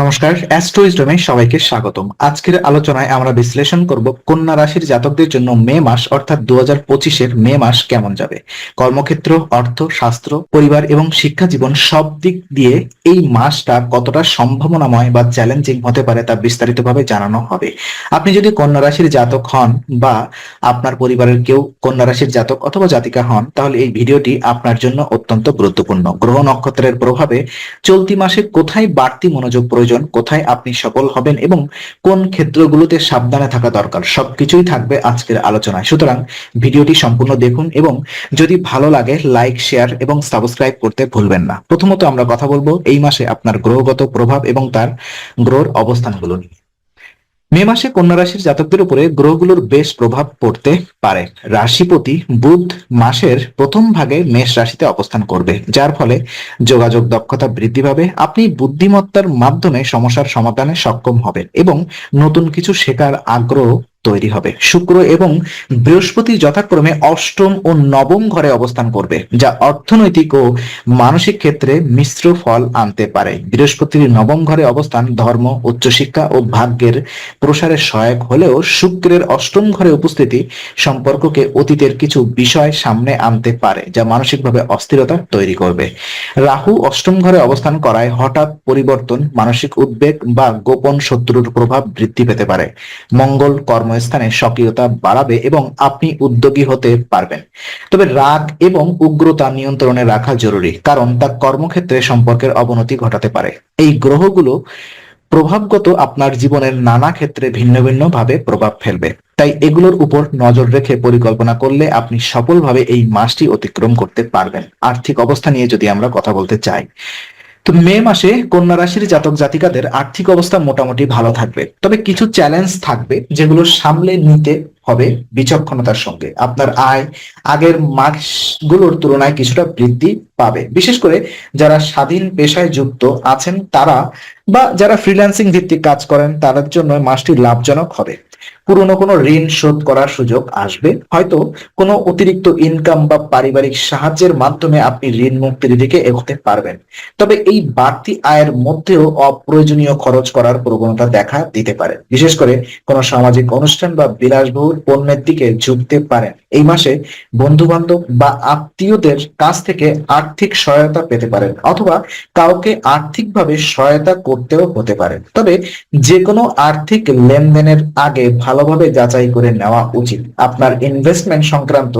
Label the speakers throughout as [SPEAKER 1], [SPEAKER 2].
[SPEAKER 1] নমস্কার অ্যাস্ট্রোইজডমে সবাইকে স্বাগতম। আজকের আলোচনায় আমরা বিশ্লেষণ করব কন্যা রাশির জাতকদের জন্য মে মাস, অর্থাৎ দু হাজার মে মাস কেমন যাবে। কর্মক্ষেত্র, অর্থ শাস্ত্র পরিবার এবং শিক্ষা জীবন সব দিক দিয়ে এই মাসটা কতটা সম্ভাবনাময় বা চ্যালেঞ্জিং হতে পারে তা বিস্তারিতভাবে জানানো হবে। আপনি যদি কন্যা রাশির জাতক হন বা আপনার পরিবারের কেউ কন্যা রাশির জাতক অথবা জাতিকা হন, তাহলে এই ভিডিওটি আপনার জন্য অত্যন্ত গুরুত্বপূর্ণ। গ্রহ নক্ষত্রের প্রভাবে চলতি মাসে কোথায় বাড়তি মনোযোগ প্রয়োজন কোথায় আপনি সফল হবেন এবং কোন ক্ষেত্রগুলোতে সাবধানে থাকা দরকার, সবকিছুই থাকবে আজকের আলোচনায়। সুতরাং ভিডিওটি সম্পূর্ণ দেখুন এবং যদি ভালো লাগে লাইক শেয়ার এবং সাবস্ক্রাইব করতে ভুলবেন না। প্রথমত আমরা কথা বলব, এই মাসে আপনার গ্রহগত প্রভাব এবং তার গ্রহর অবস্থানগুলো নিয়ে। মে মাসে কন্যা রাশির জাতকদের উপরে গ্রহগুলোর বেশ প্রভাব পড়তে পারে। রাশিপতি বুধ মাসের প্রথম ভাগে মেষ রাশিতে অবস্থান করবে, যার ফলে যোগাযোগ দক্ষতা বৃদ্ধি পাবে, আপনি বুদ্ধিমত্তার মাধ্যমে সমস্যার সমাধানে সক্ষম হবেন এবং নতুন কিছু শেখার আগ্রহ তৈরি হবে। শুক্র এবং বৃহস্পতি যথাক্রমে অষ্টম ও নবম ঘরে অবস্থান করবে, যা অর্থনৈতিক ও মানসিক ক্ষেত্রে মিশ্র ফল আনতে পারে। বৃহস্পতির নবম ঘরে অবস্থান ধর্ম, উচ্চশিক্ষা ও ভাগ্যের প্রসারে সহায়ক হলেও শুক্রের অষ্টম ঘরে উপস্থিতি সম্পর্ককে অতীতের কিছু বিষয় সামনে আনতে পারে, যা মানসিকভাবে অস্থিরতা তৈরি করবে। রাহু অষ্টম ঘরে অবস্থান করায় হঠাৎ পরিবর্তন, মানসিক উদ্বেগ বা গোপন শত্রুর প্রভাব বৃদ্ধি পেতে পারে। মঙ্গল কর্মস্থানে সক্রিয়তা বাড়াবে এবং আপনি উদ্যোগী হতে পারবেন। তবে রাগ এবং উগ্রতা নিয়ন্ত্রণে রাখা জরুরি, কারণ তা কর্মক্ষেত্রে সম্পর্কের অবনতি ঘটাতে পারে। এই গ্রহগুলো প্রভাবগত আপনার জীবনের নানা ক্ষেত্রে ভিন্ন ভিন্ন ভাবে প্রভাব ফেলবে। তাই এগুলোর উপর নজর রেখে পরিকল্পনা করলে আপনি সফলভাবে এই মাসটি অতিক্রম করতে পারবেন। আর্থিক অবস্থা নিয়ে যদি আমরা কথা বলতে চাই তো মে মাসে কন্যা রাশির জাতক জাতিকাদের আর্থিক অবস্থা মোটামুটি ভালো থাকবে। তবে কিছু চ্যালেঞ্জ থাকবে যেগুলো সামলে নিতে হবে বিচক্ষণতার সঙ্গে। আপনার আয় আগের মাসগুলোর তুলনায় কিছুটা বৃদ্ধি পাবে। বিশেষ করে যারা স্বাধীন পেশায় যুক্ত আছেন তারা বা যারা ফ্রিল্যান্সিং ভিত্তিক কাজ করেন তাদের জন্য মাসটি লাভজনক হবে। পুরনো কোনো ঋণ শোধ করার সুযোগ আসবে। হয়তো কোনো অতিরিক্ত ইনকাম বা পারিবারিক সাহায্যের মাধ্যমে আপনি ঋণ মুক্তির দিকে এগোতে পারবেন। তবে এই বাড়তি আয়ের মধ্যেও অপ্রয়োজনীয় খরচ করার প্রবণতা দেখা দিতে পারে। বিশেষ করে কোনো সামাজিক অনুষ্ঠান বা বিলাসবহুল পণ্যের দিকে ঝুঁকতে পারেন। এই মাসে বন্ধু বান্ধব বা আত্মীয়দের কাছ থেকে আর্থিক সহায়তা পেতে পারেন অথবা কাউকে আর্থিকভাবে সহায়তা করতেও হতে পারে। তবে যে কোনো আর্থিক লেনদেনের আগে ভালোভাবে যাচাই করে নেওয়া উচিত। আপনার ইনভেস্টমেন্ট সংক্রান্ত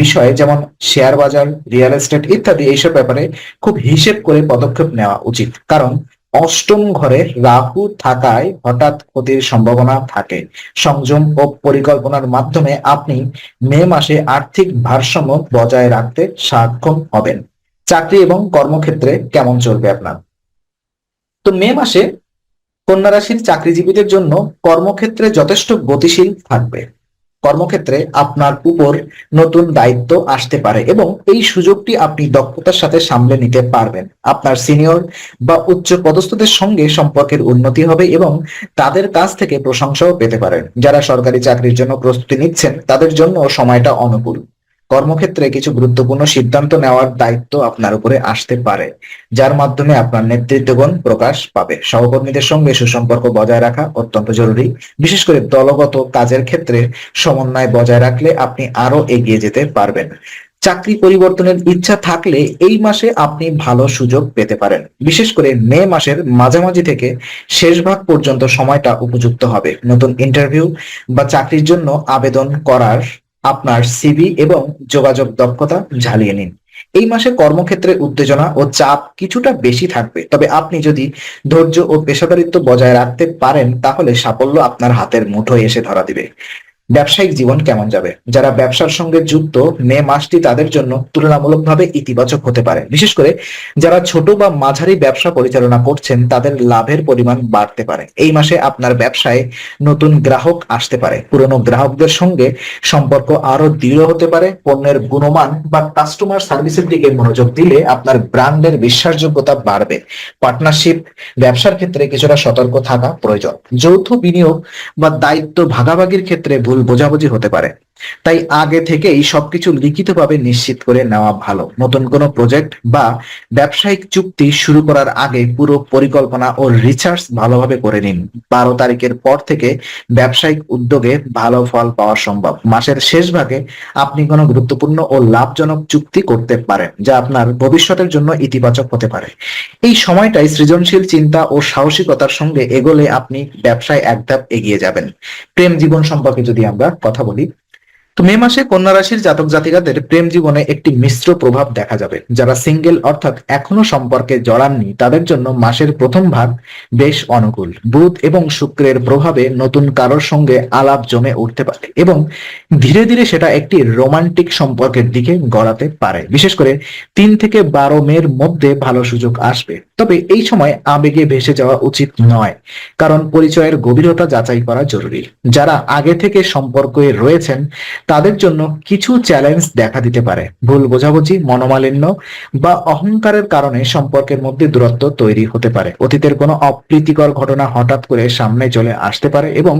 [SPEAKER 1] বিষয়ে যেমন শেয়ার বাজার রিয়েল এস্টেট ইত্যাদি এইসব ব্যাপারে খুব হিসেব করে পদক্ষেপ নেওয়া উচিত। কারণ অষ্টম ঘরে রাহু থাকায় হঠাৎ ক্ষতির সম্ভাবনা থাকে। সংযম ও পরিকল্পনার মাধ্যমে আপনি মে মাসে আর্থিক ভারসাম্য বজায় রাখতে সক্ষম হবেন। চাকরি এবং কর্মক্ষেত্রে কেমন চলবে আপনার? তো মে মাসে কন্যা রাশির চাকরিজীবীদের জন্য কর্মক্ষেত্রে যথেষ্ট গতিশীল থাকবে। কর্মক্ষেত্রে আপনার উপর নতুন দায়িত্ব আসতে পারে এবং এই সুযোগটি আপনি দক্ষতার সাথে সামলে নিতে পারবেন। আপনার সিনিয়র বা উচ্চ পদস্থদের সঙ্গে সম্পর্কের উন্নতি হবে এবং তাদের কাছ থেকে প্রশংসাও পেতে পারেন। যারা সরকারি চাকরির জন্য প্রস্তুতি নিচ্ছেন, তাদের জন্য সময়টা অনুকূল। কর্মক্ষেত্রে কিছু গুরুত্বপূর্ণ সিদ্ধান্ত নেওয়ার দায়িত্ব আপনার উপরে আসতে পারে, যার মাধ্যমে আপনার নেতৃত্বগুণ প্রকাশ পাবে। সহকর্মীদের সঙ্গে সুসম্পর্ক বজায় রাখা অত্যন্ত জরুরি। বিশেষ করে দলগত কাজের ক্ষেত্রে সমন্বয় বজায় রাখলে আপনি আরও এগিয়ে যেতে পারবেন। চাকরি পরিবর্তনের ইচ্ছা থাকলে এই মাসে আপনি ভালো সুযোগ পেতে পারেন। বিশেষ করে মে মাসের মাঝামাঝি থেকে শেষ ভাগ পর্যন্ত সময়টা উপযুক্ত হবে। নতুন ইন্টারভিউ বা চাকরির জন্য আবেদন করার আপনার সিভি এবং যোগাযোগ দক্ষতা ঝালিয়ে নিন। এই মাসে কর্মক্ষেত্রে উত্তেজনা ও চাপ কিছুটা বেশি থাকবে, তবে আপনি যদি ধৈর্য ও পেশাদারিত্ব বজায় রাখতে পারেন, তাহলে সাফল্য আপনার হাতের মুঠোয় এসে ধরা দিবে। ব্যবসায়িক জীবন কেমন যাবে? যারা ব্যবসার সঙ্গে যুক্ত মে মাসটি তাদের জন্য তুলনামূলকভাবে ইতিবাচক হতে পারে। বিশেষ করে যারা ছোট বা মাঝারি ব্যবসা পরিচালনা করছেন, তাদের লাভের পরিমাণ বাড়তে পারে। এই মাসে আপনার ব্যবসায় নতুন গ্রাহক আসতে পারে। পুরনো গ্রাহকদের সঙ্গে সম্পর্ক আরও দৃঢ় হতে পারে। পণ্যের গুণমান বা কাস্টমার সার্ভিসের দিকে মনোযোগ দিলে আপনার ব্র্যান্ডের বিশ্বাসযোগ্যতা বাড়বে। পার্টনারশিপ, ব্যবসার ক্ষেত্রে কিছুটা সতর্ক থাকা প্রয়োজন। যৌথ বিনিয়োগ বা দায়িত্ব ভাগাভাগির ক্ষেত্রে ভুল ভুল বোঝাবুঝি হতে পারে। তাই আগে থেকেই সবকিছু লিখিতভাবে নিশ্চিত করে নেওয়া ভালো। নতুন কোনো প্রজেক্ট বা ব্যবসায়িক চুক্তি শুরু করার আগে পুরো পরিকল্পনা ও রিসার্চ ভালোভাবে করে নিন। বারো তারিখের পর থেকে ব্যবসায়িক উদ্যোগে ভালো ফল পাওয়া সম্ভব। মাসের শেষ ভাগে আপনি কোনো গুরুত্বপূর্ণ ও লাভজনক চুক্তি করতে পারেন, যা আপনার ভবিষ্যতের জন্য ইতিবাচক হতে পারে। এই সময়টাই সৃজনশীল চিন্তা ও সাহসিকতার সঙ্গে এগোলে আপনি ব্যবসায় এক ধাপ এগিয়ে যাবেন। প্রেম জীবন সম্পর্কে যদি আমরা কথা বলি। তো মে মাসে কন্যা রাশির জাতক জাতিকাদের প্রেম জীবনে একটি মিশ্র প্রভাব দেখা যাবে। যারা সিঙ্গেল অর্থাৎ এখনও সম্পর্কে জড়াননি, তাদের জন্য মাসের প্রথম ভাগ বেশ অনুকূল। বুধ এবং শুক্রের প্রভাবে নতুন কারোর সঙ্গে আলাপ জমে উঠতে পারে এবং ধীরে ধীরে সেটা একটি রোমান্টিক সম্পর্কের দিকে গড়াতে পারে। বিশেষ করে তিন থেকে বারো মের মধ্যে ভালো সুযোগ আসবে। তবে এই সময় আবেগে ভেসে যাওয়া উচিত নয়, কারণ পরিচয়ের গভীরতা যাচাই করা জরুরি। যারা আগে থেকে সম্পর্কে রয়েছেন তাদের জন্য কিছু চ্যালেঞ্জ দেখা দিতে পারে। ভুল বোঝাবুঝি, মনোমালিন্য বা অহংকারের কারণে সম্পর্কের মধ্যে দূরত্ব তৈরি হতে পারে। অতীতের কোনো অপ্রীতিকর ঘটনা হঠাৎ করে সামনে চলে আসতে পারে এবং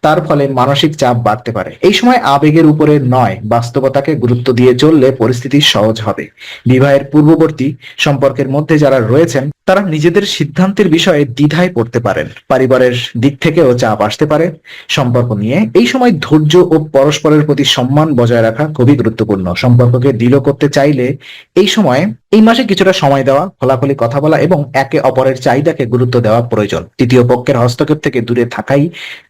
[SPEAKER 1] তার ফলে মানসিক চাপ বাড়তে পারে। এই সময় আবেগের উপরে নয়, বাস্তবতাকে গুরুত্ব দিয়ে চললে পরিস্থিতি সহজ হবে। বিবাহের পূর্ববর্তী সম্পর্কের মধ্যে যারা রয়েছেন, তারা নিজেদের সিদ্ধান্তের বিষয়ে দ্বিধায় পড়তে পারেন। পরিবারের দিক থেকেও চাপ আসতে পারে সম্পর্ক নিয়ে। এই সময় ধৈর্য ও পরস্পরের প্রতি সম্মান বজায় রাখা খুবই গুরুত্বপূর্ণ। সম্পর্ককে দৃঢ় করতে চাইলে এই সময়, এই মাসে কিছুটা সময় দেওয়া, খোলাখুলি কথা বলা এবং একে অপরের চাহিদাকে গুরুত্ব দেওয়া প্রয়োজন। তৃতীয় পক্ষের হস্তক্ষেপ থেকে দূরে থাকাই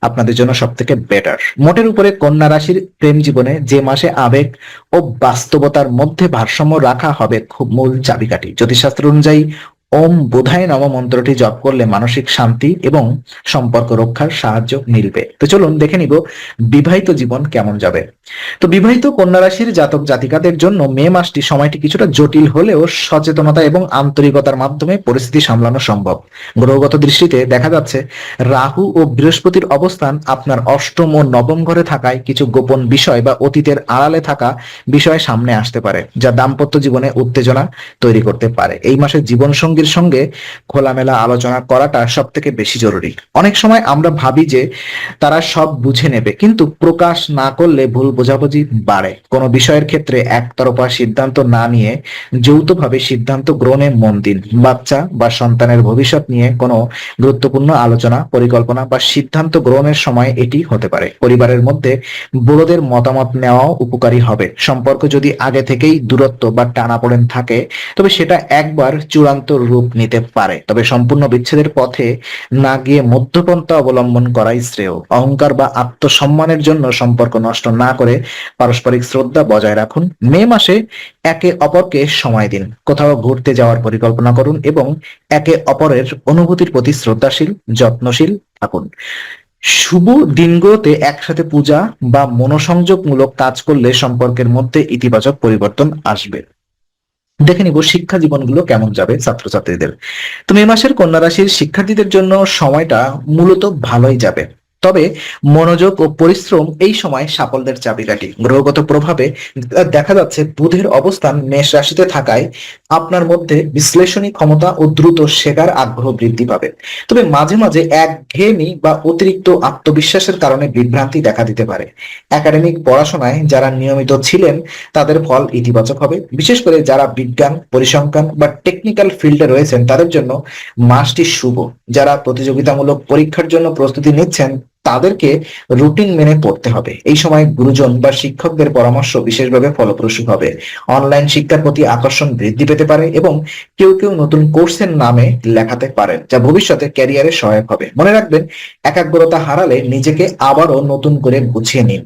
[SPEAKER 1] আপনাদের জন্য সব থেকে বেটার মোটের উপরে কন্যা রাশির প্রেম জীবনে যে মাসে আবেগ ও বাস্তবতার মধ্যে ভারসাম্য রাখা হবে, খুব মূল চাবিকাঠি। জ্যোতিষশাস্ত্র অনুযায়ী ওম বোধায় নম মন্ত্রটি জপ করলে মানসিক শান্তি এবং সম্পর্ক রক্ষার সাহায্য মিলবে। তো চলুন দেখে নিব বিবাহিত জীবন কেমন যাবে। তো বিবাহিত কন্যা রাশির জাতক জাতিকাদের জন্য মে মাসটি সময়টি কিছুটা জটিল হলেও সচেতনতা এবং আন্তরিকতার মাধ্যমে পরিস্থিতি সামলানো সম্ভব। গ্রহগত দৃষ্টিতে দেখা যাচ্ছে, রাহু ও বৃহস্পতির অবস্থান আপনার অষ্টম ও নবম ঘরে থাকায় কিছু গোপন বিষয় বা অতীতের আড়ালে থাকা বিষয় সামনে আসতে পারে, যা দাম্পত্য জীবনে উত্তেজনা তৈরি করতে পারে। এই মাসে জীবন সঙ্গীর সঙ্গে খোলামেলা আলোচনা করাটা সব থেকে বেশি জরুরি। অনেক সময় আমরা ভাবি যে তারা সব বুঝে নেবে, কিন্তু প্রকাশ না করলে ভুল বোঝাবুঝি বাড়ে। কোনো বিষয়ের ক্ষেত্রে একতরফা সিদ্ধান্ত না নিয়ে যৌথভাবে সিদ্ধান্ত গ্রহণে মন দিন। বাচ্চা বা সন্তানের ভবিষ্যৎ নিয়ে কোনো গুরুত্বপূর্ণ আলোচনা, পরিকল্পনা বা সিদ্ধান্ত গ্রহণের সময় এটি হতে পারে। পরিবারের মধ্যে বড়দের মতামত নেওয়াও উপকারী হবে। সম্পর্ক যদি আগে থেকেই দূরত্ব বা টানাপোড়েন থাকে, তবে সেটা একবার চূড়ান্ত রূপ নিতে পারে। তবে সম্পূর্ণ বিচ্ছেদের পথে না গিয়ে মধ্যপন্থা অবলম্বন করাই শ্রেয়। অহংকার বা আত্মসম্মানের জন্য সম্পর্ক নষ্ট না করে পারস্পরিক শ্রদ্ধা বজায় রাখুন। মে মাসে একে অপরকে সময় দিন। কোথাও ঘুরতে যাওয়ার পরিকল্পনা করুন এবং একে অপরের অনুভূতির প্রতি শ্রদ্ধাশীল, যত্নশীল থাকুন। শুভ দিনগুলোতে একসাথে পূজা বা মনোসংযোগমূলক কাজ করলে সম্পর্কের মধ্যে ইতিবাচক পরিবর্তন আসবে। দেখে নিব শিক্ষা জীবনগুলো কেমন যাবে ছাত্রছাত্রীদের। তো মে মাসের কন্যা রাশির শিক্ষার্থীদের জন্য সময়টা মূলত ভালোই যাবে। তবে মনোযোগ ও পরিশ্রম এই সময় সাফল্যের চাবিকাঠি। গ্রহগত প্রভাবে দেখা যাচ্ছে বুধের অবস্থান মেষ রাশিতে থাকায় আপনার মধ্যে বিশ্লেষণী ক্ষমতা ও দ্রুত শেখার আগ্রহ বৃদ্ধি পাবে। তবে মাঝে মাঝে একঘেয়েমি বা অতিরিক্ত আত্মবিশ্বাসের কারণে বিভ্রান্তি দেখা দিতে পারে। একাডেমিক পড়াশোনায় যারা নিয়মিত ছিলেন, তাদের ফল ইতিবাচক হবে। বিশেষ করে যারা বিজ্ঞান, পরিসংখ্যান বা টেকনিক্যাল ফিল্ডে রয়েছেন, তাদের জন্য মাসটি শুভ। যারা প্রতিযোগিতামূলক পরীক্ষার জন্য প্রস্তুতি নিচ্ছেন তাদেরকে রুটিন মেনে পড়তে হবে। এই সময় গুরুজন বা শিক্ষকদের পরামর্শ বিশেষভাবে ফলপ্রসূ হবে। অনলাইন শিক্ষার প্রতি আকর্ষণ বৃদ্ধি পেতে পারে এবং কেউ কেউ নতুন কোর্সের নামে লেখাতে পারেন, যা ভবিষ্যতে ক্যারিয়ারে সহায়ক হবে। মনে রাখবেন, একাগ্রতা হারালে নিজেকে আবারও নতুন করে গুছিয়ে নিন।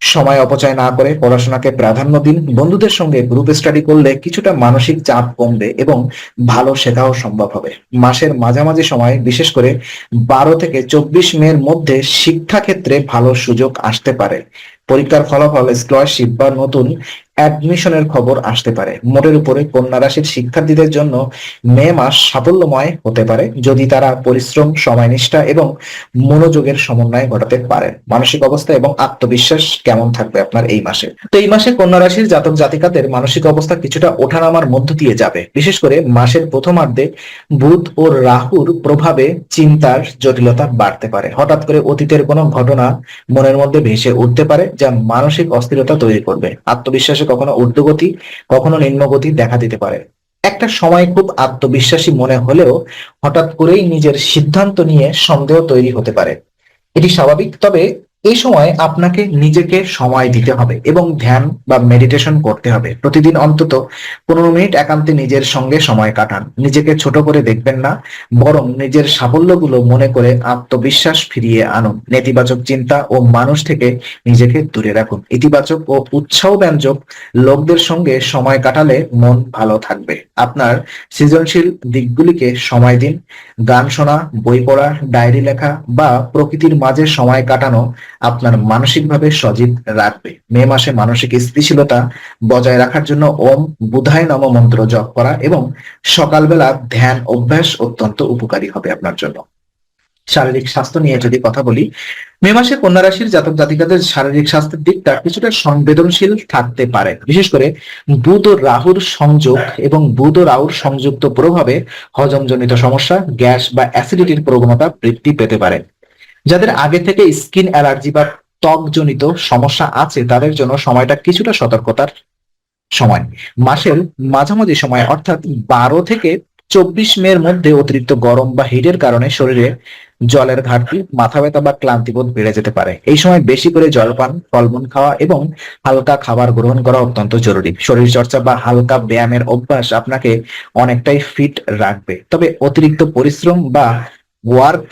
[SPEAKER 1] সময় অপচয় না করে পড়াশোনাকে প্রাধান্য দিন। বন্ধুদের সঙ্গে গ্রুপ স্টাডি করলে কিছুটা মানসিক চাপ কমবে এবং ভালো শেখাও সম্ভব হবে। মাসের মাঝামাঝি সময়, বিশেষ করে বারো থেকে চব্বিশ মের মধ্যে শিক্ষাক্ষেত্রে ভালো সুযোগ আসতে পারে। পরীক্ষার ফলাফল স্কলারশিপ বা নতুন অ্যাডমিশনের খবর আসতে পারে। মোটের উপরে কন্যা রাশির শিক্ষার্থীদের জন্য মে মাস সাফল্যময় হতে পারে যদি তারা পরিশ্রম, সময়নিষ্ঠা এবং মনোযোগের সমন্বয় ঘটাতে পারেন। মানসিক অবস্থা এবং আত্মবিশ্বাস কেমন থাকবে আপনার এই মাসে? তো এই মাসে কন্যা রাশির জাতক জাতিকাদের মানসিক অবস্থা কিছুটা ওঠানামার মধ্য দিয়ে যাবে। বিশেষ করে মাসের প্রথমার্ধে বুধ ও রাহুর প্রভাবে চিন্তার জটিলতা বাড়তে পারে। হঠাৎ করে অতীতের কোনো ঘটনা মনের মধ্যে ভেসে উঠতে পারে যা মানসিক অস্থিরতা তৈরি করবে। আত্মবিশ্বাসে কখনো ঊর্ধ্বগতি, কখনো নিম্নগতি দেখা দিতে পারে। একটা সময় খুব আত্মবিশ্বাসী মনে হলেও হঠাৎ করেই নিজের সিদ্ধান্ত নিয়ে সন্দেহ তৈরি হতে পারে। এটি স্বাভাবিক, তবে এই সময় আপনাকে নিজেকে সময় দিতে হবে এবং ধ্যান বা মেডিটেশন করতে হবে। প্রতিদিন অন্তত পনেরো মিনিট একান্তে নিজের সঙ্গে সময় কাটান। নিজেকে ছোট করে দেখবেন না, বরং নিজের সাফল্যগুলো মনে করে আত্মবিশ্বাস ফিরিয়ে আনুন। নেতিবাচক চিন্তা ও মানুষ থেকে নিজেকে দূরে রাখুন। ইতিবাচক ও উৎসাহ ব্যঞ্জক লোকদের সঙ্গে সময় কাটালে মন ভালো থাকবে। আপনার সৃজনশীল দিকগুলিকে সময় দিন। গান শোনা, বই পড়া, ডায়েরি লেখা বা প্রকৃতির মাঝে সময় কাটানো আপনার মানসিকভাবে সজীব রাখবে। মে মাসে মানসিক স্থিতিশীলতা বজায় রাখার জন্য ওম বুধায় নম মন্ত্র জপ করা এবং সকালবেলা ধ্যান অভ্যাস অত্যন্ত উপকারী হবে আপনার জন্য। শারীরিক স্বাস্থ্য নিয়ে যদি কথা বলি, মে মাসে কন্যা রাশির জাতক জাতিকাদের শারীরিক স্বাস্থ্যের দিকটা কিছুটা সংবেদনশীল থাকতে পারে। বিশেষ করে বুধ ও রাহুর সংযোগ এবং বুধ ও রাহুর সংযুক্ত প্রভাবে হজমজনিত সমস্যা, গ্যাস বা অ্যাসিডিটির প্রবণতা বৃদ্ধি পেতে পারে। যাদের আগে থেকে স্কিন অ্যালার্জি বা ত্বকজনিত সমস্যা আছে, তাদের জন্য সময়টা কিছুটা সতর্কতার সময়। মাসের মাঝামাঝি সময়, অর্থাৎ বারো থেকে চব্বিশ মের মধ্যে অতিরিক্ত গরম বা হিটের কারণে শরীরে জলের ঘাটতি, মাথা ব্যথা বা ক্লান্তিবোধ বেড়ে যেতে পারে। এই সময় বেশি করে জলপান ফলমূল খাওয়া এবং হালকা খাবার গ্রহণ করা অত্যন্ত জরুরি। শরীর চর্চা বা হালকা ব্যায়ামের অভ্যাস আপনাকে অনেকটাই ফিট রাখবে। তবে অতিরিক্ত পরিশ্রম বা ওয়ার্ক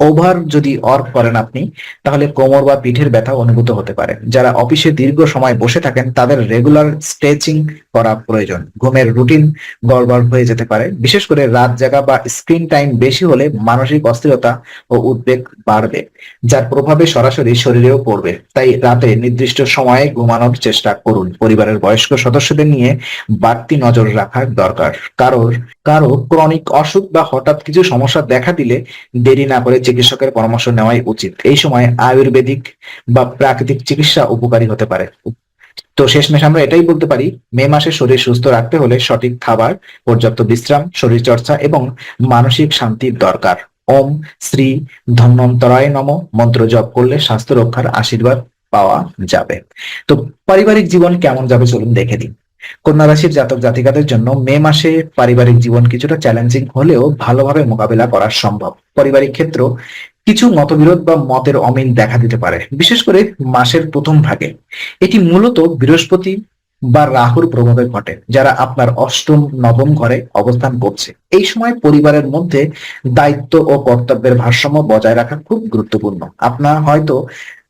[SPEAKER 1] ওভার যদি অর্ক করেন আপনি, তাহলে কোমর বা পিঠের ব্যথা অনুভূত হতে পারে। যারা অফিসে দীর্ঘ সময় বসে থাকেন, তাদের রেগুলার স্ট্রেচিং করা প্রয়োজন। ঘুমের রুটিন গড়বড় হয়ে যেতে পারে। বিশেষ করে রাত জাগা বা স্ক্রিন টাইম বেশি হলে মানসিক অস্থিরতা ও উদ্বেগ বাড়বে, যার প্রভাবে সরাসরি শরীরেও পড়বে। তাই রাতে নির্দিষ্ট সময়ে ঘুমানোর চেষ্টা করুন। পরিবারের বয়স্ক সদস্যদের নিয়ে বাড়তি নজর রাখার দরকার। কারোর কারও ক্রনিক অসুখ বা হঠাৎ কিছু সমস্যা দেখা দিলে দেরি না করে চিকিৎসকের পরামর্শ নেওয়াই উচিত। এই সময় আয়ুর্বেদিক বা প্রাকৃতিক চিকিৎসা উপকারী হতে পারে। তো শেষমেশ আমরা এটাই বলতে পারি, মে মাসে শরীর সুস্থ রাখতে হলে সঠিক খাবার, পর্যাপ্ত বিশ্রাম শরীর চর্চা এবং মানসিক শান্তির দরকার। ওম শ্রী ধন্বন্তরায় নম। মন্ত্র জপ করলে স্বাস্থ্য রক্ষার আশীর্বাদ পাওয়া যাবে। তো পারিবারিক জীবন কেমন যাবে চলুন দেখে দিন কন্যা রাশির জাতক জাতিকাদের জন্য মে মাসে পারিবারিক জীবন কিছুটা চ্যালেঞ্জিং হলেও ভালোভাবে মোকাবিলা করা সম্ভব। পারিবারিক ক্ষেত্র কিছু মতবিরোধ বা মতের অমিল দেখা দিতে পারে, বিশেষ করে মাসের প্রথম ভাগে। এটি মূলত বৃহস্পতি বা রাহুর প্রভাবে ঘটে, যারা আপনার অষ্টম, নবম ঘরে অবস্থান করছে। এই সময় পরিবারের মধ্যে দায়িত্ব ও কর্তব্যের ভারসাম্য বজায় রাখা খুব গুরুত্বপূর্ণ। আপনার হয়তো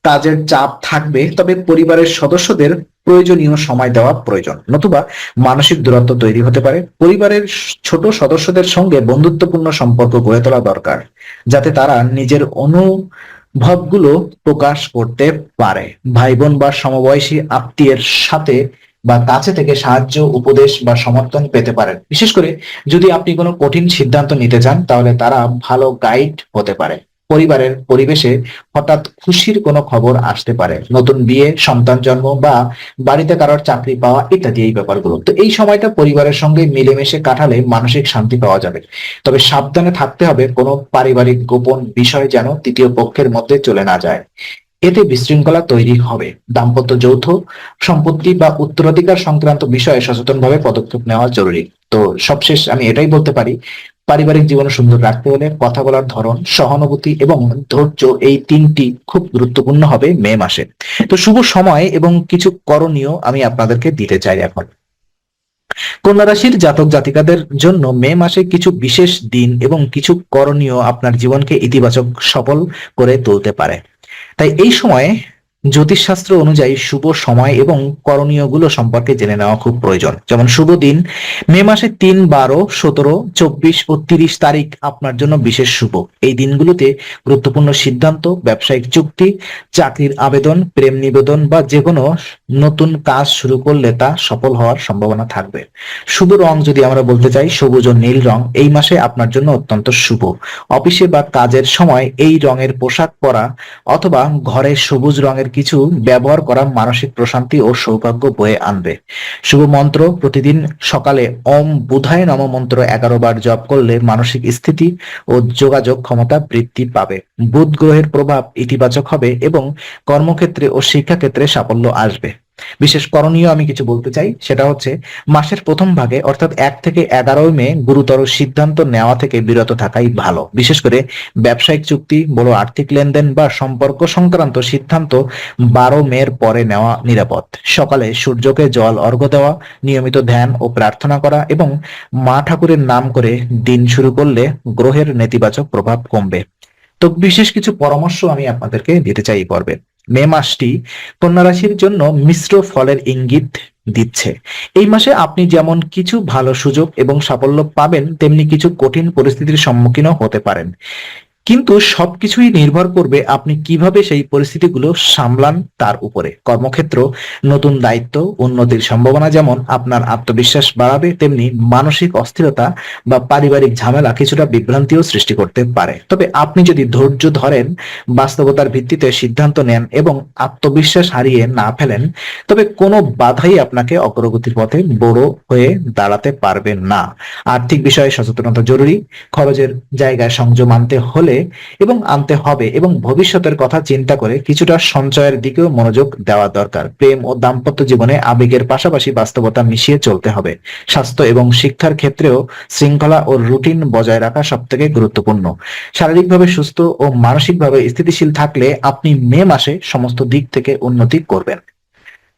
[SPEAKER 1] কাজের চাপ থাকবে, তবে পরিবারের সদস্যদের প্রয়োজনীয় সময় দেওয়া প্রয়োজন। নতুবা মানসিক দূরত্ব তৈরি হতে পারে। পরিবারের ছোট সদস্যদের সঙ্গে বন্ধুত্বপূর্ণ সম্পর্ক গড়ে তোলা দরকার, যাতে তারা নিজের অনুভবগুলো প্রকাশ করতে পারে। ভাই বোন বা সমবয়সী আত্মীয়ের সাথে বা কাছে থেকে সাহায্য, উপদেশ বা সমর্থন পেতে পারেন। বিশেষ করে যদি আপনি কোনো কঠিন সিদ্ধান্ত নিতে চান, তাহলে তারা ভালো গাইড হতে পারে। পরিবারের পরিবেশে হঠাৎ খুশির কোনো খবর আসতে পারে। নতুন বিয়ে, সন্তান জন্ম বা বাড়িতে কারোর চাকরি পাওয়া ইত্যাদি এই ব্যাপারগুলো। তো এই সময়টা পরিবারের সঙ্গে মিলেমিশে কাটালে মানসিক শান্তি পাওয়া যাবে। তবে সাবধানে থাকতে হবে, কোনো পারিবারিক গোপন বিষয় যেন তৃতীয় পক্ষের মধ্যে চলে না যায়। এতে বিশৃঙ্খলা তৈরি হবে। দাম্পত্য যৌথ সম্পত্তি বা উত্তরাধিকার সংক্রান্ত বিষয়ে সচেতনভাবে পদক্ষেপ নেওয়া জরুরি। তো সবশেষ আমি এটাই বলতে পারি পারিবারিক জীবন সুন্দর রাখতে হলে কথা বলার ধরন, সহানুভূতি এবং ধৈর্য এই তিনটি খুব গুরুত্বপূর্ণ হবে মে মাসে। তো শুভ সময় এবং কিছু করণীয় আমি আপনাদেরকে দিতে চাই এখন। কন্যা রাশির জাতক জাতিকাদের জন্য মে মাসে কিছু বিশেষ দিন এবং কিছু করণীয় আপনার জীবনকে ইতিবাচক সফল করে তুলতে পারে। তাই এই সময়ে জ্যোতিষশাস্ত্র অনুযায়ী শুভ সময় এবং করণীয়গুলো সম্পর্কে জেনে নেওয়া খুব প্রয়োজন। যেমন শুভ দিন, মে মাসে তিন, বারো, সতেরো, চব্বিশ ও তিরিশ তারিখ আপনার জন্য বিশেষ শুভ। এই দিনগুলোতে গুরুত্বপূর্ণ সিদ্ধান্ত, ব্যবসায়িক চুক্তি, চাকরির আবেদন, প্রেম নিবেদন বা যে কোনো নতুন কাজ শুরু করলে তা সফল হওয়ার সম্ভাবনা থাকবে। শুভ রং যদি আমরা বলতে চাই, সবুজ ও নীল রং এই মাসে আপনার জন্য অত্যন্ত শুভ। অফিসে বা কাজের সময় এই রঙের পোশাক পরা অথবা ঘরে সবুজ রঙের কিছু ব্যবহার করা মানসিক প্রশান্তি ও সৌভাগ্য বয়ে আনবে। শুভ মন্ত্র, প্রতিদিন সকালে ওম বুধায় নম মন্ত্র এগারো বার জপ করলে মানসিক স্থিতি ও যোগাযোগ ক্ষমতা বৃদ্ধি পাবে। বুধ গ্রহের প্রভাব ইতিবাচক হবে এবং কর্মক্ষেত্রে ও শিক্ষাক্ষেত্রে সাফল্য আসবে। বিশেষ করণীয় আমি কিছু বলতে চাই, সেটা হচ্ছে মাসের প্রথম ভাগে, অর্থাৎ এক থেকে এগারোই মে, গুরুতর সিদ্ধান্ত নেওয়া থেকে বিরত থাকাই ভালো। বিশেষ করে ব্যবসায়িক চুক্তি বড় আর্থিক লেনদেন বা সম্পর্ক সংক্রান্ত সিদ্ধান্ত বারো মের পরে নেওয়া নিরাপদ। সকালে সূর্যকে জল, অর্ঘ্য দেওয়া, নিয়মিত ধ্যান ও প্রার্থনা করা এবং মা ঠাকুরের নাম করে দিন শুরু করলে গ্রহের নেতিবাচক প্রভাব কমবে। তো বিশেষ কিছু পরামর্শ আমি আপনাদেরকে দিতে চাই এই পর্বে। মে মাসটি কন্যা রাশির জন্য মিশ্র ফলের ইঙ্গিত দিচ্ছে। এই মাসে আপনি যেমন কিছু ভালো সুযোগ এবং সাফল্য পাবেন, তেমনি কিছু কঠিন পরিস্থিতির সম্মুখীনও হতে পারেন। কিন্তু সবকিছুই নির্ভর করবে আপনি কীভাবে সেই পরিস্থিতিগুলো সামলান তার উপরে। কর্মক্ষেত্র, নতুন দায়িত্ব, উন্নতির সম্ভাবনা যেমন আপনার আত্মবিশ্বাস বাড়াবে, তেমনি মানসিক অস্থিরতা বা পারিবারিক ঝামেলা কিছুটা বিভ্রান্তিও সৃষ্টি করতে পারে। তবে আপনি যদি ধৈর্য ধরেন, বাস্তবতার ভিত্তিতে সিদ্ধান্ত নেন এবং আত্মবিশ্বাস হারিয়ে না ফেলেন, তবে কোনো বাধাই আপনাকে অগ্রগতির পথে বড় হয়ে দাঁড়াতে পারবে না। আর্থিক বিষয়ে সচেতনতা জরুরি, খরচের জায়গায় সংযম আনতে হলে এবং আনতে হবে এবং ভবিষ্যতের কথা চিন্তা করে কিছুটা সঞ্চয়ের দিকেও মনোযোগ দেওয়া দরকার। প্রেম ও দাম্পত্য জীবনে আবেগের পাশাপাশি বাস্তবতা মিশিয়ে চলতে হবে। স্বাস্থ্য এবং শিক্ষার ক্ষেত্রেও শৃঙ্খলা ও রুটিন বজায় রাখা সব থেকে গুরুত্বপূর্ণ। শারীরিকভাবে সুস্থ ও মানসিকভাবে স্থিতিশীল থাকলে আপনি মে মাসে সমস্ত দিক থেকে উন্নতি করবেন।